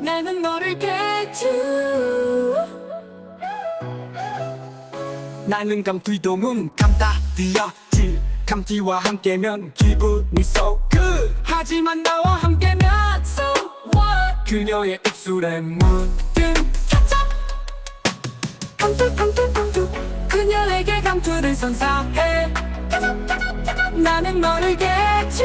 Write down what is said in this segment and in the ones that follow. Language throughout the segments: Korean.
나는 너를 깨주. 나는 감투 이동은 감다 뛰어질. 감튀와 함께면 기분이 so good. 하지만 나와 함께면 so what? 그녀의 입술에 묻은 케첩 감투 감투 감투. 그녀에게 감투를 선사해. 나는 너를 깨주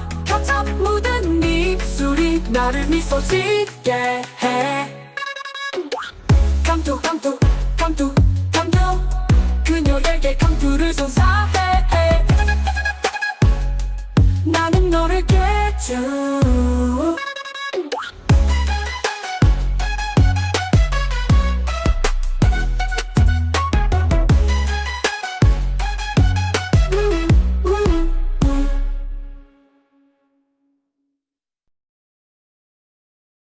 나를 미소 짓게 해. 감투 감투 감투 감투 그녀에게 감투를 선사해. 나는 너를 깨줘